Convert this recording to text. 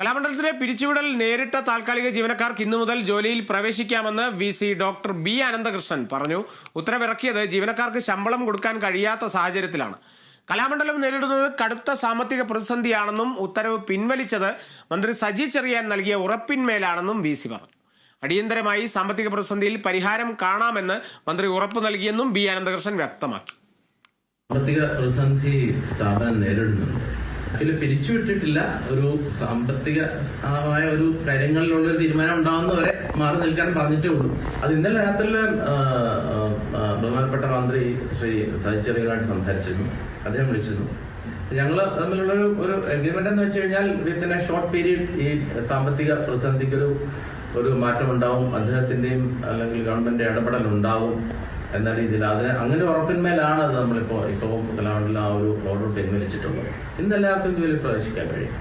കലാമണ്ഡലത്തിലെ പിരിച്ചുവിടൽ നേരിട്ട താൽക്കാലിക ജീവനക്കാർക്ക് ഇന്നു മുതൽ ജോലിയിൽ പ്രവേശിക്കാമെന്ന് V C doctor B Ananthakrishnan പറഞ്ഞു. ഉത്തരവിറക്കിയത് ജീവനക്കാർക്ക് ശമ്പളം കൊടുക്കാൻ കഴിയാത്ത സാഹചര്യത്തിലാണ്. കലാമണ്ഡലം നേരിടുന്നത് കടുത്ത സാമ്പത്തിക പ്രതിസന്ധിയാണെന്നും ഉത്തരവ് പിൻവലിച്ചത് മന്ത്രി സജി ചെറിയാൻ നൽകിയ ഉറപ്പിന്മേലാണെന്നും വി സി പറഞ്ഞു. അടിയന്തരമായി സാമ്പത്തിക പ്രതിസന്ധിയിൽ പരിഹാരം കാണാമെന്ന് മന്ത്രി ഉറപ്പു നൽകിയെന്നും ബി അനന്തകൃഷ്ണൻ വ്യക്തമാക്കി. സാമ്പത്തിക പ്രതിസന്ധി സ്ഥാപനം നേരിടുന്നുണ്ട്. ഇതിൽ പിരിച്ചുവിട്ടിട്ടില്ല. ഒരു സാമ്പത്തിക ആയ ഒരു കാര്യങ്ങളിലുള്ള ഒരു തീരുമാനം ഉണ്ടാവുന്നവരെ മാറി നിൽക്കാൻ പറഞ്ഞിട്ടേ ഉള്ളൂ. അത് ഇന്നലെ രാത്രിയിൽ ബഹുമാനപ്പെട്ട മന്ത്രി ശ്രീ സജിച്ചെറിയുമായിട്ട് സംസാരിച്ചിരുന്നു. അദ്ദേഹം വിളിച്ചിരുന്നു. ഞങ്ങൾ തമ്മിലുള്ള ഒരു ഒരു എഗ്രിമെന്റ് എന്ന് വെച്ച് കഴിഞ്ഞാൽ വിത്തിന് ഷോർട്ട് പീരീഡ് ഈ സാമ്പത്തിക പ്രതിസന്ധിക്ക് ഒരു ഒരു മാറ്റം ഉണ്ടാവും അദ്ദേഹത്തിന്റെയും അല്ലെങ്കിൽ ഗവൺമെന്റ് ഇടപെടൽ ഉണ്ടാവും എന്ന ഇതിൽ അതിന് അങ്ങനെ ഉറപ്പിന്മേലാണ് അത് നമ്മളിപ്പോ ഇപ്പോൾ കലാണ്ടിൽ ആ ഒരു ഓർഡർ പിൻവലിച്ചിട്ടുള്ളത് ഇന്ന് എല്ലാവർക്കും ജോലി പ്രവേശിക്കാൻ കഴിയും.